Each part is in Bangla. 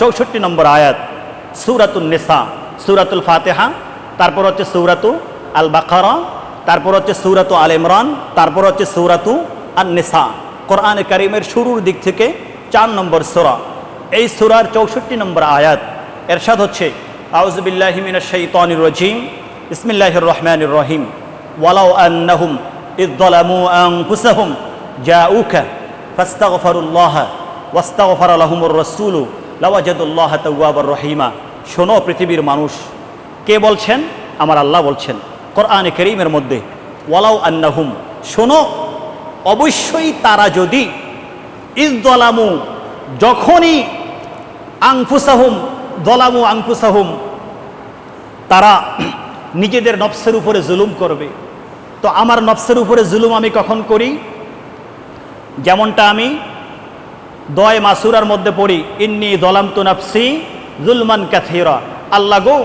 চৌষট্টি নম্বর আয়াত সুরাতুল নেসা, সুরাতুল ফাতেহা, তারপর হচ্ছে সৌরাতু আল বাকারা তারপর হচ্ছে সৌরাতু আল ইমরান তারপর হচ্ছে সৌরাতু আন নেসা কোরআনে কারিমের শুরুর দিক থেকে চার নম্বর সোরা। এই সুরার চৌষট্টি নম্বর আয়াত, এরশাদ হচ্ছে আউজবিল্লাহিমিন শৈতানির রজিম ইসমিল্লাহির রহমানির রহিম, ওয়ালাউ আন্নাহুম ইদ্দলামু আনফুসাহুম, জাউকা ফাস্তাগফারুল্লাহ, ওয়াস্তাগফার লাহুমুর রাসূলু লাওয়াজাদুল্লাহ তাওয়াবার রহিমা। শোনো পৃথিবীর মানুষ। কে বলছেন? আমার আল্লাহ বলছেন। কোরআনে করিমের মধ্যে, ওয়ালাউ আন্নাহুম। শোনো, অবশ্যই তারা যদি ইজদলামু যখনই আংফুসাহুম, দলামু আংফুসাহুম, তারা নিজেদের নফসের উপরে জুলুম করবে। তো আমার নফসের উপরে জুলুম আমি কখন করি? যেমনটা আমি দয় মাসুরার মধ্যে পড়ি, ইন্নি দলাম তু নফসি জুলমান ক্যাথিরা আল্লাহ গো,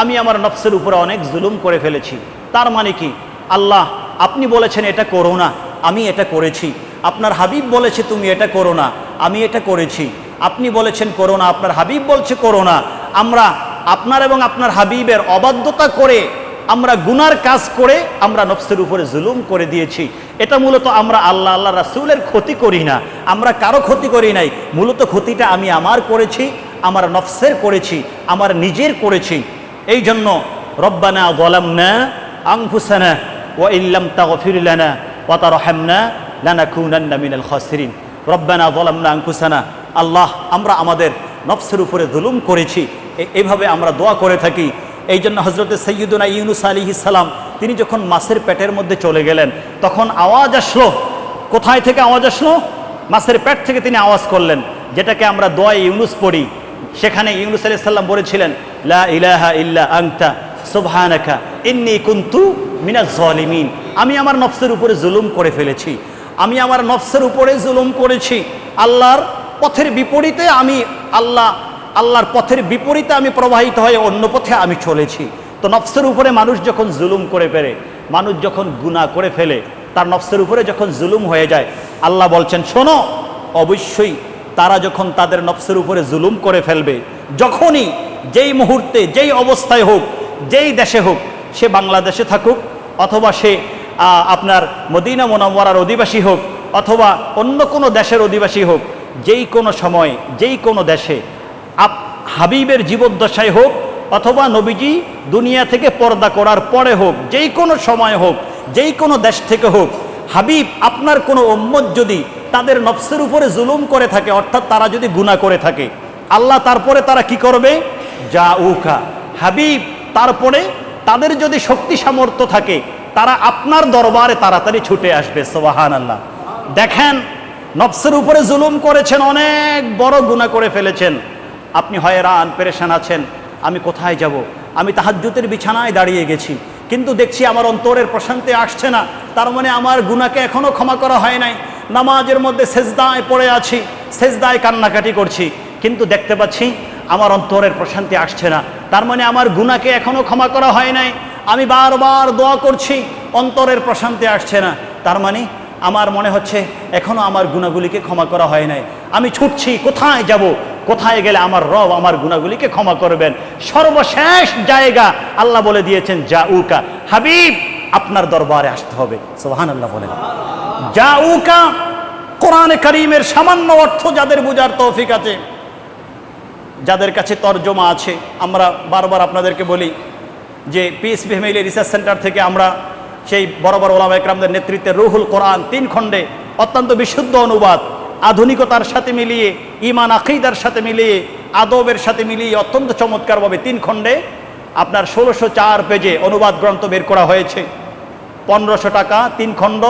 আমি আমার নফসের উপরে অনেক জুলুম করে ফেলেছি। তার মানে কি? আল্লাহ, আপনি বলেছেন এটা করো না, আমি এটা করেছি। আপনার হাবিব বলেছে তুমি এটা করো না, আমি এটা করেছি। আপনি বলেছেন করো না, আপনার হাবিব বলছে করো না। আমরা আপনার এবং আপনার হাবিবের অবাধ্যতা করে, আমরা গুনার কাজ করে, আমরা নফসের উপরে জুলুম করে দিয়েছি। এটা মূলত আমরা আল্লাহ আল্লাহ রাসুলের ক্ষতি করি না। আমরা কারও ক্ষতি করি নাই। মূলত ক্ষতিটা আমি আমার করেছি, আমার নফসের করেছি, আমার নিজের করেছি। এই জন্য রব্বানা গলামনা আংফুসানা ও ইল্লাম তাগফিরলানা ও তার রহমনা লানা খুনান্না মিনাল খসরিন। রব্বানা গলামনা আংফুসানা আল্লাহ, আমরা আমাদের নফসের উপরে জুলুম করেছি। এভাবে আমরা দোয়া করে থাকি। এই জন্য হজরত সৈয়দুনা ইউনুস আলী ইসালাম তিনি যখন মাছের পেটের মধ্যে চলে গেলেন, তখন আওয়াজ আসলো। কোথায় থেকে আওয়াজ আসলো? মাছের পেট থেকে তিনি আওয়াজ করলেন, যেটাকে আমরা দোয়া ইউনুস পড়ি। সেখানে ইউনুস আলি সাল্লাম বলেছিলেন, লা ইলাহা ইল্লা আংতা সুবহানাকা, ইন্নি কুন্তু মিনাজ জালিমিন। আমি আমার নফসের উপরে জুলুম করে ফেলেছি। আমি আমার নফসের উপরে জুলুম করেছি। আল্লাহর পথের বিপরীতে আমি, আল্লাহ, আল্লাহর পথের বিপরীতে আমি প্রবাহিত হয়ে অন্য পথে আমি চলেছি। তো নফসের উপরে মানুষ যখন জুলুম করে ফেলে, মানুষ যখন গুনাহ করে ফেলে, তার নফসের উপরে যখন জুলুম হয়ে যায়, আল্লাহ বলছেন, শোনো, অবশ্যই তারা যখন তাদের নফসের উপরে জুলুম করে ফেলবে, যখনই যেই মুহূর্তে, যেই অবস্থায় হোক, যেই দেশে হোক, সে বাংলাদেশে থাকুক, অথবা সে আপনার মদিনা মোনাম্মরার অধিবাসী হোক, অথবা অন্য কোনো দেশের অধিবাসী হোক, যেই কোনো সময়, যেই কোনো দেশে, আপ, হাবিবের জীবদ্দশায় হোক অথবা নবীজি দুনিয়া থেকে পর্দা করার পরে হোক, যেই কোনো সময় হোক, যেই কোনো দেশ থেকে হোক, হাবিব, আপনার কোনো উম্মত যদি তাদের নফসের উপরে জুলুম করে থাকে, অর্থাৎ তারা যদি গুনাহ করে থাকে, আল্লাহ তারপরে তারা কি করবে? যা উখা হাবিব, তারপরে তাদের যদি শক্তি সামর্থ্য থাকে, তারা আপনার দরবারে তাড়াতাড়ি ছুটে আসবে সোবাহান আল্লাহ দেখেন, নফসের উপরে জুলুম করেছেন, অনেক বড় গুনাহ করে ফেলেছেন। আপনি হয় হয়রান, পেরেশান আছেন। আমি কোথায় যাব? আমি তাহাজ্জুতের বিছানায় দাঁড়িয়ে গেছি। কিন্তু দেখছি আমার অন্তরের প্রশান্তি আসছে না। তার মানে আমার গুণাকে এখনও ক্ষমা করা হয় নাই। নামাজের মধ্যে সেজদায় পড়ে আছি, সেজদায় কান্নাকাটি করছি। কিন্তু দেখতে পাচ্ছি আমার অন্তরের প্রশান্তি আসছে না। তার মানে আমার গুণাকে এখনও ক্ষমা করা হয় নাই। আমি বারবার দোয়া করছি, অন্তরের প্রশান্তি আসছে না। তার মানে আমার মনে হচ্ছে এখনও আমার গুণাগুলিকে ক্ষমা করা হয় নাই। আমি ছুটছি, কোথায় যাব? কোথায় গেলে আমার রব আমার গুণাগুলিকে ক্ষমা করবেন? সর্বশেষ জায়গা আল্লাহ বলে দিয়েছেন যা উকা হাবিব, আপনার দরবারে আসতে হবে। সোহান আল্লাহ বলেন। যা উকা কোরআনে করিমের সামান্য অর্থ যাদের বোঝার তৌফিক আছে, যাদের কাছে তর্জমা আছে, আমরা বারবার আপনাদেরকে বলি যে পিএস ফ্যামিলি রিসার্চ সেন্টার থেকে আমরা সেই বড় বড় ওলামা একরামদের নেতৃত্বে রুহুল কোরআন তিন খণ্ডে অত্যন্ত বিশুদ্ধ অনুবাদ আধুনিকতার সাথে মিলিয়ে ইমান আকিদার সাথে মিলিয়ে, আদবের সাথে মিলিয়ে অত্যন্ত চমৎকারভাবে তিন খণ্ডে আপনার ষোলোশো চার পেজে অনুবাদ গ্রন্থ বের করা হয়েছে। পনেরোশো টাকা, তিন খণ্ড।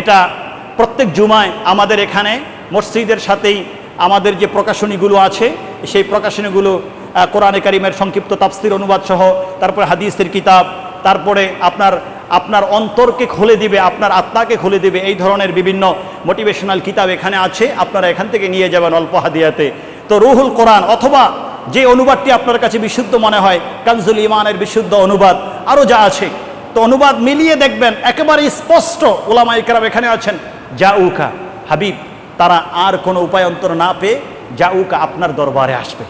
এটা প্রত্যেক জুমায় আমাদের এখানে মসজিদের সাথেই আমাদের যে প্রকাশনীগুলো আছে, সেই প্রকাশনীগুলো কোরআনে কারিমের সংক্ষিপ্ত তাফসির অনুবাদ সহ, তারপরে হাদিসের কিতাব, তারপরে আপনার আপনার অন্তরকে খুলে দিবে, আপনার আত্মাকে খুলে দিবে। এই ধরনের বিভিন্ন মোটিভেশনাল কিতাব এখানে আছে, আপনারা এখান থেকে নিয়ে যাবেন অল্প হাদিয়াতে। তো রুহুল কোরআন অথবা যে অনুবাদটি আপনার কাছে বিশুদ্ধ মনে হয়, কানজুল ইমানের বিশুদ্ধ অনুবাদ আরও যা আছে। তো অনুবাদ মিলিয়ে দেখবেন, একেবারে স্পষ্ট ওলামা ইকরাম এখানে আছেন যা উকা হাবিব, তারা আর কোনো উপায় অন্তর না পেয়ে জাউকা আপনার দরবারে আসবে।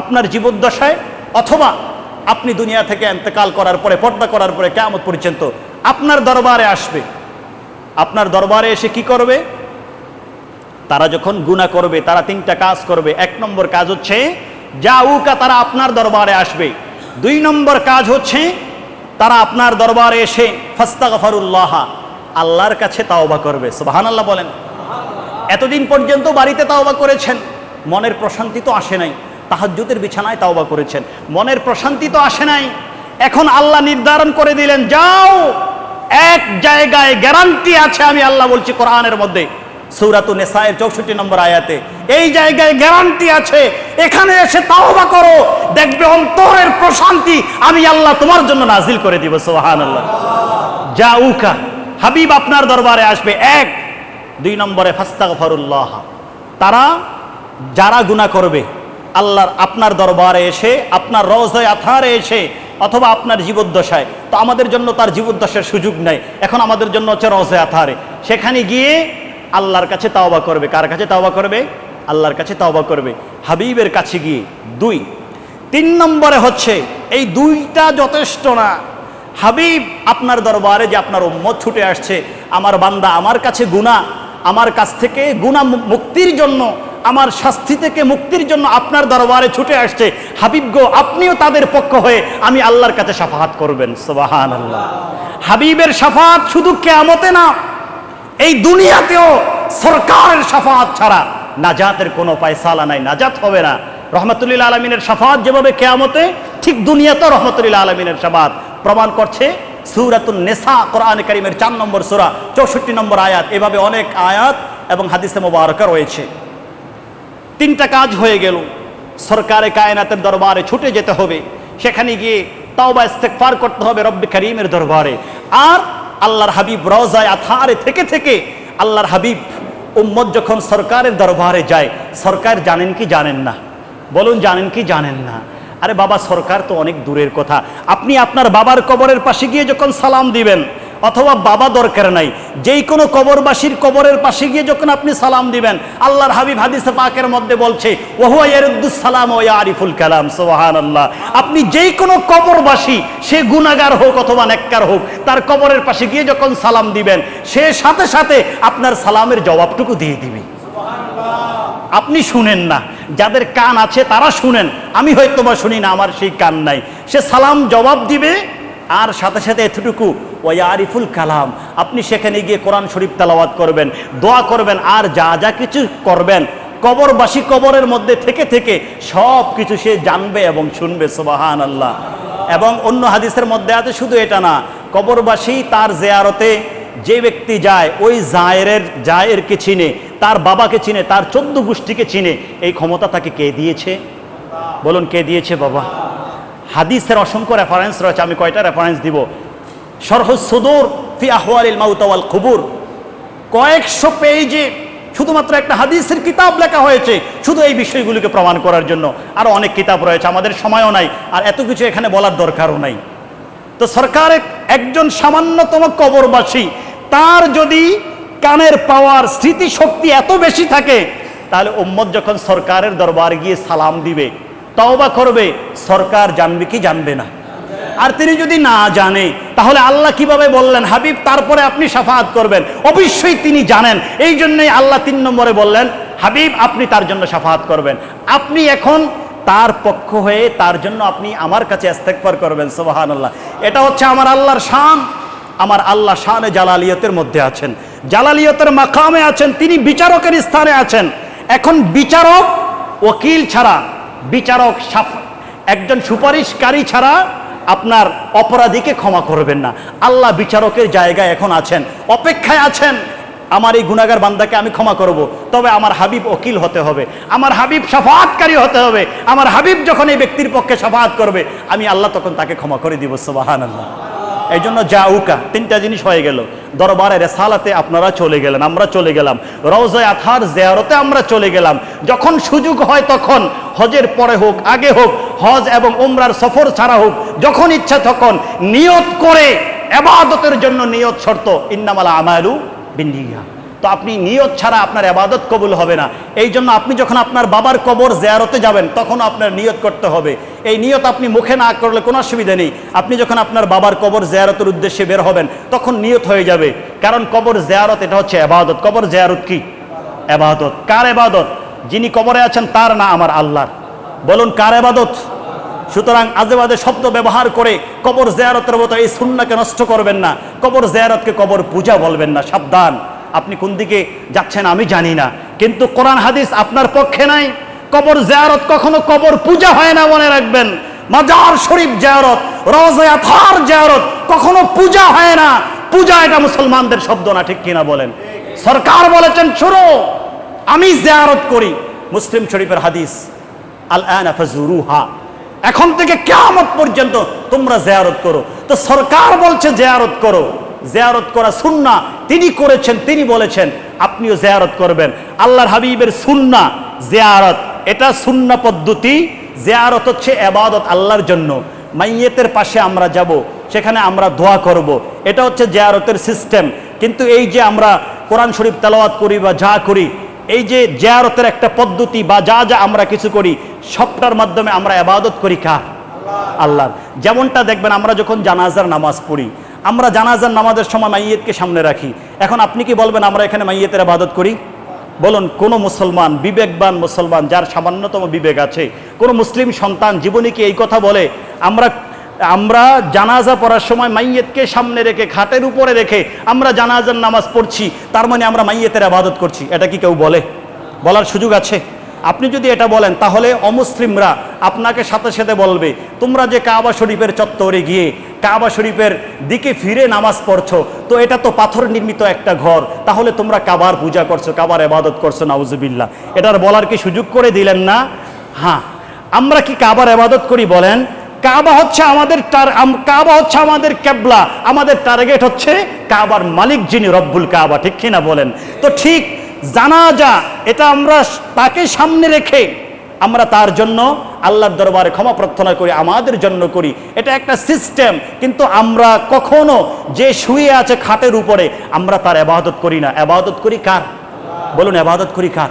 আপনার জীবদ্দশায় অথবা আপনি দুনিয়া থেকে এন্তেকাল করার পরে, পর্দা করার পরে কেমন পর্যন্ত আপনার দরবারে আসবে। আপনার দরবারে এসে কি করবে? তারা যখন গুণা করবে, তারা তিনটা কাজ করবে। এক নম্বর কাজ হচ্ছে যা উকা তারা আপনার দরবারে আসবে। দুই নম্বর কাজ হচ্ছে, তারা আপনার দরবারে এসে, ফাস্তাগফারুল্লাহ, আল্লাহর কাছে তাওবা করবে। সুবহানাল্লাহ বলেন। এতদিন পর্যন্ত বাড়িতে তাওবা করেছেন, মনের প্রশান্তি তো আসে নাই। তাহাজ্জুদের বিছানায় তাওবা করেছেন। মনের প্রশান্তি তো আসে নাই। এখন আল্লাহ নির্ধারণ করে দিলেন, যাও, এক জায়গায় গ্যারান্টি আছে, আমি আল্লাহ বলছি কোরআনের মধ্যে। সৌরাতু নেসায়ের চৌষট্টি নম্বর আয়াতে, এই জায়গায় গ্যারান্টি আছে, এখানে এসে তাওবা করো, দেখবে অন্তরের প্রশান্তি আমি আল্লাহ তোমার জন্য নাজিল করে দিব সোহান আল্লাহ জাউকা হাবিব আপনার দরবারে আসবে, এক। দুই নম্বরে, ফাস্তাগফারুল্লাহ। তারা যারা গুনাহ করবে আল্লাহর আপনার দরবারে এসে, আপনার রওজায়, আথারে এসে, অথবা আপনার জীবদ্দশায়। তো আমাদের জন্য তার জীবদ্দশার সুযোগ নেই। এখন আমাদের জন্য হচ্ছে রওজে আথারে। সেখানে গিয়ে আল্লাহর কাছে তাওবা করবে। কার কাছে তাওবা করবে? আল্লাহর কাছে তাওবা করবে। হাবিবের কাছে গিয়ে। দুই। তিন নম্বরে হচ্ছে, এই দুইটা যথেষ্ট না। হাবিব আপনার দরবারে যে আপনার উম্মত ছুটে আসছে, আমার বান্দা আমার কাছে গুণা আমার কাছ থেকে গুণা মুক্তির জন্য আমার শাস্তি থেকে মুক্তির জন্য আপনার দরবারে ছুটে আসছে। হাবিব গো, আপনিও তাদের পক্ষ হয়ে আমি আল্লাহর কাছে সাফাহাত করবেন। সোবাহান আল্লাহ হাবিবের সাফাহাত শুধু কেয়ামতে না, এই দুনিয়াতেও সরকারের সাফাত ছাড়া নাজাতের কোনো পায়সালা নাই, নাজাত হবে না। রহমতুল্লাহ আলমিনের সাফাত যেভাবে কেয়ামতে, ঠিক দুনিয়াতেও রহমতুল্লাহ আলমিনের সাফাত প্রমাণ করছে। সুরাতুল নেসা, কোরআন করিমের চার নম্বর সুরা, চৌষট্টি নম্বর আয়াত, এভাবে অনেক আয়াত এবং হাদিসে মোবারকা রয়েছে। তিনটা কাজ হয়ে গেল। সরকারে, কায়নাতের দরবারে ছুটে যেতে হবে। সেখানে গিয়ে তাওবা ইস্তেকফার করতে হবে রব্বি করিমের দরবারে। আর আল্লাহর হাবিব রওজায় আথারে থেকে থেকে আল্লাহর হাবিব উম্মত যখন সরকারের দরবারে যায়, সরকার জানেন কি জানেন না? বলুন, জানেন কি জানেন না? আরে বাবা, সরকার তো অনেক দূরের কথা। আপনি আপনার বাবার কবরের পাশে গিয়ে যখন সালাম দিবেন অথবা বাবা দরকার নাই। যেই কোনো কবরবাসীর কবরের পাশে গিয়ে যখন আপনি সালাম দিবেন আল্লাহর হাবিব হাদিসে পাকের মধ্যে বলছে সালাম ও ইয়া আরিফুল কালাম সোহান আল্লাহ আপনি যেই কোনো কবরবাসী সে গুনাগার হোক অথবা নেককার হোক তার কবরের পাশে গিয়ে যখন সালাম দিবেন সে সাথে সাথে আপনার সালামের জবাবটুকু দিয়ে দিবে। আপনি শুনেন না। যাদের কান আছে তারা শুনেন। আমি হয়তো বা শুনি না আমার সেই কান নাই। সে সালাম জবাব দিবে আর সাথে সাথে এতটুকু ওই আরিফুল কালাম। আপনি সেখানে গিয়ে কোরআন শরীফ তালাওয়াত করবেন, দোয়া করবেন, আর যা যা কিছু করবেন, কবরবাসী কবরের মধ্যে থেকে থেকে সব কিছু সে জানবে এবং শুনবে সোবাহান আল্লাহ এবং অন্য হাদিসের মধ্যে আছে, শুধু এটা না, কবরবাসী তার জেয়ারতে যে ব্যক্তি যায়, ওই জায়ের জায়েরকে চিনে, তার বাবাকে চিনে, তার চোদ্দ গোষ্ঠীকে চিনে, এই ক্ষমতা তাকে কে দিয়েছে? বলুন, কে দিয়েছে বাবা? হাদিসের অসংখ্য রেফারেন্স রয়েছে, আমি কয়টা রেফারেন্স দিব? সরহ সুদূর ফি আহওয়ালিল মাউতাওয়াল কুবুর। কয়েকশো পেজে শুধুমাত্র একটা হাদিসের কিতাব লেখা হয়েছে শুধু এই বিষয়গুলিকে প্রমাণ করার জন্য। আরও অনেক কিতাব রয়েছে, আমাদের সময়ও নাই, আর এত কিছু এখানে বলার দরকারও নাই। তো সরকারের একজন সামান্যতম কবরবাসী, তার যদি কানের পাওয়ার স্মৃতিশক্তি এত বেশি থাকে, তাহলে উম্মত যখন সরকারের দরবার গিয়ে সালাম দিবে, তওবা করবে, সরকার জানবে কি জানবে না। আর তিনি যদি না জানে, তাহলে আল্লাহ কীভাবে বললেন, হাবিব, তারপরে আপনি সাফাত করবেন? অবশ্যই তিনি জানেন। এই জন্যই আল্লাহ তিন নম্বরে বললেন, হাবিব, আপনি তার জন্য সাফাত করবেন। আপনি এখন তার পক্ষ হয়ে তার জন্য আপনি আমার কাছে ইস্তেগফার করবেন সুবহান আল্লাহ এটা হচ্ছে আমার আল্লাহর শান। আমার আল্লাহ শানে জালালিয়তের মধ্যে আছেন। জালালিয়তের মাকামে আছেন, তিনি বিচারকের স্থানে আছেন। এখন বিচারক, ওকিল ছাড়া, বিচারক সাফ- একজন সুপারিশকারী ছাড়া আপনার অপরাধীকে ক্ষমা করবেন না। আল্লাহ বিচারকের জায়গায় এখন আছেন, অপেক্ষায় আছেন। আমার এই গুণাগার বান্দাকে আমি ক্ষমা করব, তবে আমার হাবিব ওকিল হতে হবে, আমার হাবিব সাফাতকারী হতে হবে, আমার হাবিব যখন এই ব্যক্তির পক্ষে সাফাত করবে, আমি আল্লাহ তখন তাকে ক্ষমা করে দিব সোবাহান আল্লাহ এই জন্য জাউকা তিনটা জিনিস হয়ে গেল। দরবারে রেসালাতে আপনারা চলে গেলেন, আমরা চলে গেলাম। রওজায় আথার জেয়ারতে আমরা চলে গেলাম। যখন সুযোগ হয় তখন, হজের পরে হোক, আগে হোক, হজ এবং উমরার সফর ছাড়া হোক, যখন ইচ্ছা তখন নিয়ত করে, এবাদতের জন্য নিয়ত শর্ত, ইন্নামালা আমালু বিনিয়া তো আপনি নিয়ত ছাড়া আপনার আবাদত কবুল হবে না। এই জন্য আপনি যখন আপনার বাবার কবর জেয়ারতে যাবেন, তখন আপনার নিয়ত করতে হবে। এই নিয়ত আপনি মুখে না করলে কোনো অসুবিধা নেই। আপনি যখন আপনার বাবার কবর জেয়ারতের উদ্দেশ্যে বের হবেন, তখন নিয়ত হয়ে যাবে। কারণ কবর জেয়ারত, এটা হচ্ছে আবাদত। কবর জেয়ারত কি? আবাদত। কার আবাদত? যিনি কবরে আছেন, তার না আমার আল্লাহর। বলুন, কার আবাদত? সুতরাং আজেবাজে শব্দ ব্যবহার করে কবর জেয়ারতের মতো এই সুন্নাকে নষ্ট করবেন না। কবর জেয়ারতকে কবর পূজা বলবেন না। সাবধান। আপনি কোন দিকে যাচ্ছেন আমি জানি না। কিন্তু কোরআন হাদিস আপনার পক্ষে নাই। কবর জেয়ারত কখনো কবর পূজা হয় না মনে রাখবেন। মাজার শরীফ জেয়ারত রজায়াথার জেয়ারত কখনো পূজা হয় না। পূজা এটা মুসলমানদের শব্দ না, ঠিক কিনা বলেন? সরকার বলেছেন, শুনো, আমি জেয়ারত করি। মুসলিম শরীফের হাদিস আল আনা এখন থেকে কেয়ামত পর্যন্ত তোমরা জেয়ারত করো। তো সরকার বলছে, জেয়ারত করো। জেয়ারত করা সুন্না তিনি করেছেন, তিনি বলেছেন, আপনিও জেয়ারত করবেন। আল্লাহর হাবিবের সুন্না জেয়ারত। এটা সুন্না পদ্ধতি। জেয়ারত হচ্ছে এবাদত আল্লাহর জন্য। মাইয়েতের পাশে আমরা যাব, সেখানে আমরা দোয়া করব। এটা হচ্ছে জেয়ারতের সিস্টেম। কিন্তু এই যে আমরা কোরআন শরীফ তেলাওয়াত করি বা যা করি, এই যে জেয়ারতের একটা পদ্ধতি বা যা যা আমরা কিছু করি, সবটার মাধ্যমে আমরা আবাদত করি কার? আল্লাহর। যেমনটা দেখবেন, আমরা যখন জানাজার নামাজ পড়ি আমরা জানাজার নামাজের সময় মাইয়েতকে সামনে রাখি। এখন আপনি কি বলবেন, আমরা এখানে মাইয়েতের আবাদত করি? বলুন, কোন মুসলমান, বিবেকবান মুসলমান যার সামান্যতম বিবেক আছে, কোনো মুসলিম সন্তান জীবনী কি এই কথা বলে, আমরা আমরা জানাজা পড়ার সময় মাইয়েতকে সামনে রেখে, খাটের উপরে রেখে আমরা জানাজার নামাজ পড়ছি, তার মানে আমরা মাইয়েতের আবাদত করছি, এটা কি কেউ বলে? বলার সুযোগ আছে? আপনি যদি এটা বলেন, তাহলে অমুসলিমরা আপনাকে সাথে সাথে বলবে, তোমরা যে কাবা শরীফের চত্বরে গিয়ে কাবা শরীফের দিকে ফিরে নামাজ পড়ছো, তো এটা তো পাথর নির্মিত একটা ঘর, তাহলে তোমরা কাবার পূজা করছ, কাবার আবাদত করছ, নাউজুবিল্লাহ। এটার বলার কি সুযোগ করে দিলেন না? হ্যাঁ আমরা কি কাবার আবাদত করি বলেন? কাবা হচ্ছে আমাদের কাবা হচ্ছে আমাদের ক্যাবলা আমাদের টার্গেট হচ্ছে কাবার মালিক যিনি রব্বুল কাবা, ঠিক কিনা বলেন? তো ঠিক জানাজা, এটা আমরা তাকে সামনে রেখে আমরা তার জন্য আল্লাহর দরবারে ক্ষমা প্রার্থনা করি, আমাদের জন্য করি। এটা একটা সিস্টেম কিন্তু আমরা কখনো যে শুয়ে আছে খাটের উপরে, আমরা তার আবাদত করি না। আবাদত করি কার? বলুন, আবাদত করি কার?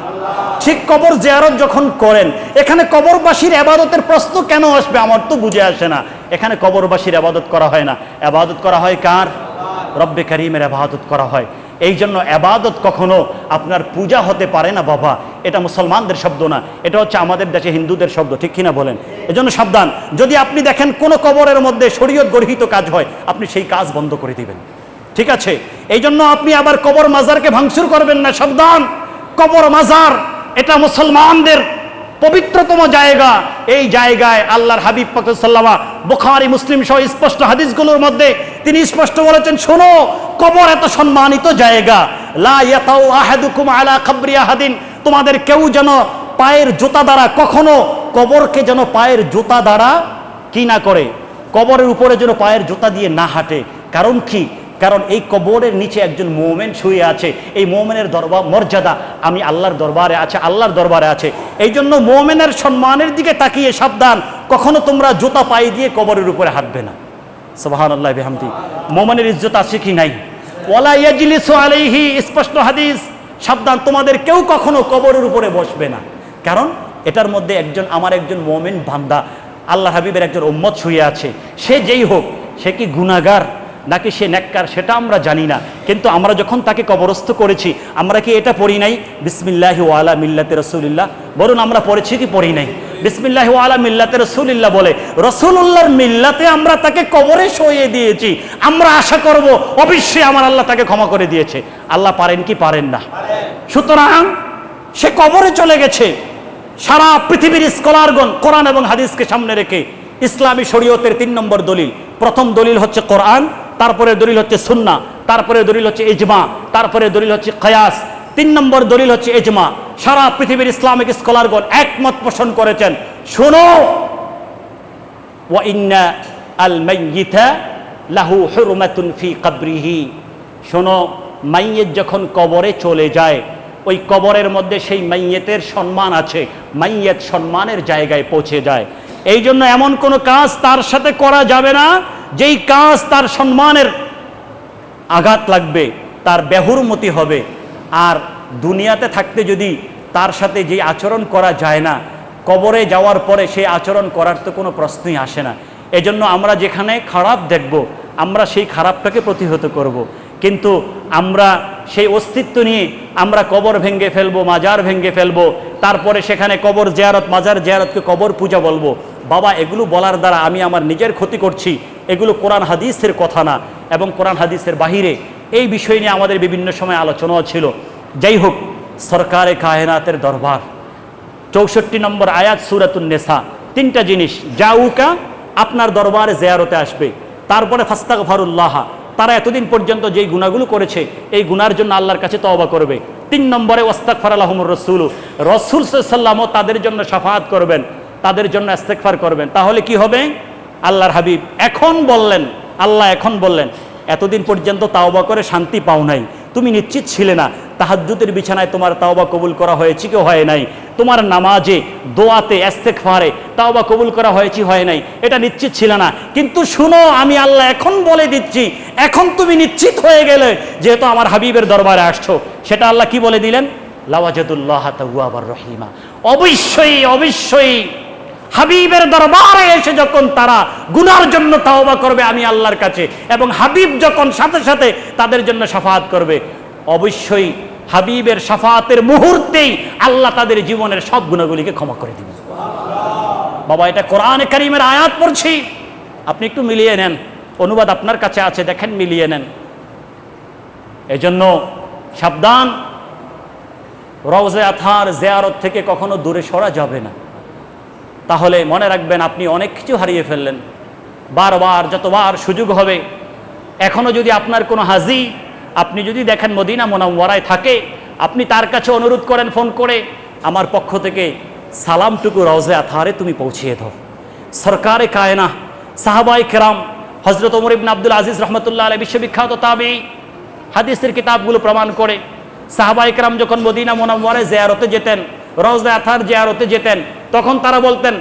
ঠিক কবর জিয়ারত যখন করেন, এখানে কবরবাসীর আবাদতের প্রশ্ন কেন আসবে আমার তো বুঝে আসে না। এখানে কবরবাসীর আবাদত করা হয় না। আবাদত করা হয় কার? রব্বে করিমের আবাদত করা হয়। এই জন্য আবাদত কখনো আপনার পূজা হতে পারে না, বাবা। এটা মুসলমানদের শব্দ না। এটা হচ্ছে আমাদের দেশে হিন্দুদের শব্দ, ঠিক কিনা বলেন? এজন্য সাবধান। যদি আপনি দেখেন কোনো কবরের মধ্যে শরীয়ত গর্হিত কাজ হয়, আপনি সেই কাজ বন্ধ করে দিবেন। ঠিক আছে? এই জন্য আপনি আবার কবর মাজারকে ভাঙচুর করবেন না, সাবধান। কবর মাজার, এটা মুসলমানদের পবিত্রতম জায়গা। এই জায়গায় আল্লাহর হাবিব পাকুসাল্লামা বুখারি, মুসলিম সহ স্পষ্ট হাদিসগুলোর মধ্যে তিনি স্পষ্ট বলেছেন, শোনো, কবর এত সম্মানিত জায়গা। লা আহাদুকুম আলা খাবরি আহাদিন। তোমাদের কেউ যেন পায়ের জুতা দ্বারা কখনো কবরকে যেন পায়ের জুতা দ্বারা কি না করে। কবরের উপরে যেন পায়ের জুতা দিয়ে না হাঁটে। কারণ কি? কারণ এই কবরের নিচে একজন মোমেন শুয়ে আছে। এই মোমেনের দরবার মর্যাদা। আমি আল্লাহর দরবারে আছে, আল্লাহর দরবারে আছে। এই জন্য মোমেনের সম্মানের দিকে তাকিয়ে সাবধান। কখনো তোমরা জুতা পায়ে দিয়ে কবরের উপরে হাঁটবে না। সুবাহান আল্লাহ বেহামদি। মোমেনের ইজ্জত আছে কি নাই? ওয়ালা ইয়াজলিসু আলাইহি, স্পষ্ট হাদিস। সাবধান, তোমাদের কেউ কখনো কবরের উপরে বসবে না। কারণ এটার মধ্যে একজন, আমার একজন মোমেন বান্দা আল্লাহ হাবিবের একজন উম্মত শুয়ে আছে। সে যেই হোক, সে কি গুনাগার নাকি সে নেককার সেটা আমরা জানি না। কিন্তু আমরা যখন তাকে কবরস্থ করেছি, আমরা কি এটা পড়ি নাই? বিসমিল্লাহি ওয়ালা মিল্লাতে রসুলিল্লাহ। বলুন আমরা পড়েছি কি পড়ি নাই? বিসমিল্লাহি ওয়ালা মিল্লাতে রসুলিল্লাহ বলে রসুল্লাহর মিল্লাতে আমরা তাকে কবরে সইয়ে দিয়েছি। আমরা আশা করব, অবশ্যই আমার আল্লাহ তাকে ক্ষমা করে দিয়েছে। আল্লাহ পারেন কি পারেন না? সুতরাং সে কবরে চলে গেছে। সারা পৃথিবীর স্কলারগণ কোরআন এবং হাদিসকে সামনে রেখে ইসলামী শরীয়তের তিন নম্বর দলিল। প্রথম দলিল হচ্ছে কোরআন তারপরে দলিল হচ্ছে সুন্না, তারপরে দলিল হচ্ছে ইজমা, তারপরে দলিল হচ্ছে কয়াস। তিন নম্বর দলিল হচ্ছে ইজমা। সারা পৃথিবীর ইসলামিক স্কলারগণ একমত পোষণ করেছেন। শোনো লাহু শোনো, মাইয়েত যখন কবরে চলে যায়, ওই কবরের মধ্যে সেই মাইয়েতের সম্মান আছে, মাইয়েত সম্মানের জায়গায় পৌঁছে যায়। এই জন্য এমন কোনো কাজ তার সাথে করা যাবে না যেই কাজ তার সম্মানের আঘাত লাগবে, তার বেহুরমতি হবে। আর দুনিয়াতে থাকতে যদি তার সাথে যে আচরণ করা যায় না, কবরে যাওয়ার পরে সেই আচরণ করার তো কোনো প্রশ্নই আসে না। এজন্য আমরা যেখানে খারাপ দেখব, আমরা সেই খারাপটাকে প্রতিহত করব। কিন্তু আমরা সেই অস্তিত্ব নিয়ে আমরা কবর ভেঙ্গে ফেলব, মাজার ভেঙ্গে ফেলব, তারপরে সেখানে কবর জিয়ারত, মাজার জিয়ারতকে কবর পূজা বলব। বাবা, এগুলো বলার দ্বারা আমি আমার নিজের ক্ষতি করছি এগুলো কোরআন হাদিসের কথা না এবং কোরআন হাদিসের বাহিরে এই বিষয় নিয়ে আমাদের বিভিন্ন সময় আলোচনাও ছিল। যাই হোক, সরকারে কায়নাতের দরবার। চৌষট্টি নম্বর আয়াত সুরাতুন নেসা। তিনটা জিনিস জাউকা আপনার দরবারে জেয়ারতে আসবে। তারপরে ফাস্তাক ফারুল্লাহ তারা এতদিন পর্যন্ত যেই গুণাগুলো করেছে, এই গুনার জন্য আল্লাহর কাছে তওবা করবে। তিন নম্বরে ওস্তাক ফারালাহমুর রসুল রসুল সাল্লামও তাদের জন্য সাফাত করবেন, তাদের জন্য ইস্তেকফার করবেন। তাহলে কি হবে? আল্লাহর হাবিব, এখন বললেন, আল্লাহ এখন বললেন, এতদিন পর্যন্ত তাওবা করে শান্তি পাও নাই, তুমি নিশ্চিত ছিলে না, তাহাজ্জুদের বিছানায় তোমার তাওবা কবুল করা হয়েছে কি হয় নাই, তোমার নামাজে, দোয়াতে ফারে তাওবা কবুল করা হয়েছে হয় নাই, এটা নিশ্চিত ছিল না, কিন্তু শুনো, আমি আল্লাহ এখন বলে দিচ্ছি, এখন তুমি নিশ্চিত হয়ে গেলে, যেহেতু আমার হাবিবের দরবারে আসছো, সেটা আল্লাহ কি বলে দিলেন? লাওয়াজাদুল্লাহ তাওয়াবার রহিমা। অবশ্যই অবশ্যই হাবিবের দরবারে এসে যখন তারা গুনার জন্য তাওবা করবে, আমি আল্লাহর কাছে, এবং হাবিব যখন সাথে সাথে তাদের জন্য সাফাত করবে, অবশ্যই হাবিবের সাফাতের মুহূর্তেই আল্লাহ তাদের জীবনের সব গুণাগুলিকে ক্ষমা করে দিবে। বাবা, এটা কোরআনে কারিমের আয়াত পড়ছি। আপনি একটু মিলিয়ে নেন। অনুবাদ আপনার কাছে আছে, দেখেন, মিলিয়ে নেন। এজন্য সাবধান। রওজে আথার জেয়ারত থেকে কখনো দূরে সরা যাবে না। তাহলে মনে রাখবেন আপনি অনেক কিছু হারিয়ে ফেললেন। বারবার, যতবার সুযোগ হবে এখনও যদি আপনার কোনো হাজি, আপনি যদি দেখেন মদিনা মোনাম্মরায় থাকে, আপনি তার কাছে অনুরোধ করেন, ফোন করে, আমার পক্ষ থেকে সালামটুকু রওজে আথারে তুমি পৌঁছিয়ে দাও। সরকারে কায়না সাহাবাই কেরাম হজরত ওমর ইবন আব্দুল আজিজ রহমতুল্লাহ আলী বিশ্ববিখ্যাত তাবি, হাদিসের কিতাবগুলো প্রমাণ করে সাহাবাই কেরাম যখন মদিনা মোনাম্মরায় জেয়ারতে যেতেন, রওজে আথার জেয়ারতে যেতেন তখন তারা বলতেন,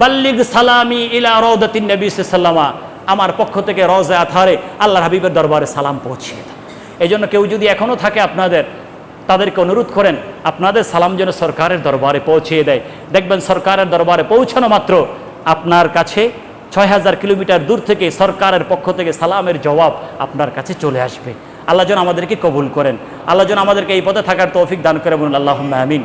বাল্লিগ সালামি ইলা রৌদাতিন নবী সাল্লামা আমার পক্ষ থেকে রওজে আথারে আল্লাহ হাবিবের দরবারে সালাম পৌঁছিয়ে দাও। এই জন্য কেউ যদি এখনও থাকে আপনাদের, তাদেরকে অনুরোধ করেন, আপনাদের সালাম যেন সরকারের দরবারে পৌঁছিয়ে দেয়। দেখবেন সরকারের দরবারে পৌঁছানো মাত্র আপনার কাছে ছয় হাজার কিলোমিটার দূর থেকে সরকারের পক্ষ থেকে সালামের জবাব আপনার কাছে চলে আসবে। আল্লাহ যেন আমাদেরকে কবুল করেন। আল্লাহ যেন আমাদেরকে এই পথে থাকার তৌফিক দান করে বলুন আল্লাহ আমিন।